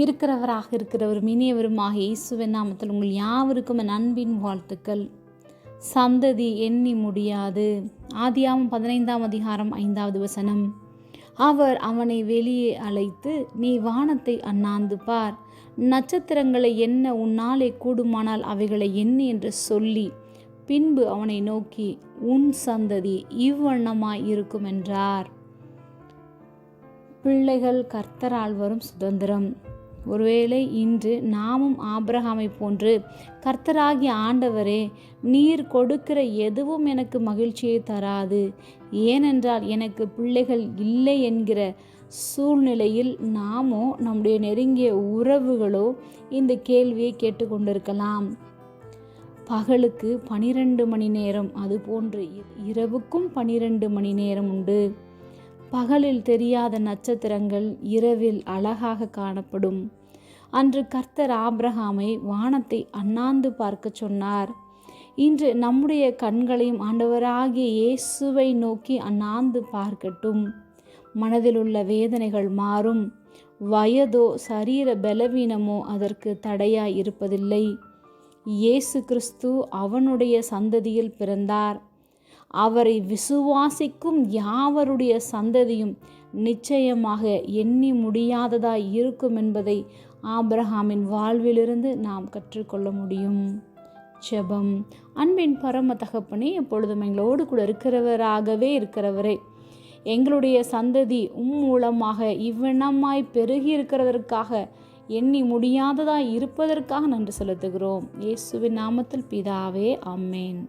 இருக்கிறவராக இருக்கிறவரும் இனியவருமாக இயேசுவின் நாமத்தில் உங்கள் யாவருக்கும் என் அன்பின் வாழ்த்துக்கள். சந்ததி எண்ணி முடியாது. ஆதியாவும் பதினைந்தாம் அதிகாரம் ஐந்தாவது வசனம். அவர் அவனை வெளியே அழைத்து நீ வானத்தை அண்ணாந்து பார். நட்சத்திரங்களை என்ன உன்னாலே கூடுமானால் அவைகளை எண்ணி என்று சொல்லி பின்பு அவனை நோக்கி உன் சந்ததி இவ்வண்ணமாய் இருக்கும் என்றார். பிள்ளைகள் கர்த்தரால் வரும் சுதந்திரம். ஒருவேளை இன்று நாமும் ஆபிரகாமை போன்று கர்த்தராகிய ஆண்டவரே நீர் கொடுக்கிற எதுவும் எனக்கு மகிழ்ச்சியை தராது. ஏனென்றால் எனக்கு பிள்ளைகள் இல்லை என்கிற சூழ்நிலையில் நாமோ நம்முடைய நெருங்கிய உறவுகளோ இந்த கேள்வியை கேட்டுக்கொண்டிருக்கலாம். பகலுக்கு பனிரெண்டு மணி நேரம் அதுபோன்று இரவுக்கும் பனிரெண்டு மணி நேரம் உண்டு. பகலில் தெரியாத நட்சத்திரங்கள் இரவில் அழகாக காணப்படும். அன்று கர்த்தர் ஆப்ரஹாமை வானத்தை அண்ணாந்து பார்க்க சொன்னார். இன்று நம்முடைய கண்களையும் ஆண்டவராகிய இயேசுவை நோக்கி அண்ணாந்து பார்க்கட்டும். மனதில் உள்ள வேதனைகள் மாறும். வயதோ சரீர பலவீனமோ அதற்கு தடையாய் இருப்பதில்லை. இயேசு கிறிஸ்து அவனுடைய சந்ததியில் பிறந்தார். அவரை விசுவாசிக்கும் யாவருடைய சந்ததியும் நிச்சயமாக எண்ணி முடியாததாய் இருக்கும் என்பதை ஆப்ரஹாமின் வாழ்விலிருந்து நாம் கற்றுக்கொள்ள முடியும். ஜெபம் அன்பின் பரம தகப்பனே எப்பொழுதும் எங்களோடு கூட இருக்கிறவராகவே இருக்கிறவரே எங்களுடைய சந்ததி உம் மூலமாக இவ்வண்ணமாய் பெருகி இருக்கிறதற்காக எண்ணி முடியாததாய் இருப்பதற்காக நன்றி செலுத்துகிறோம். இயேசுவின் நாமத்தில் பிதாவே அம்மேன்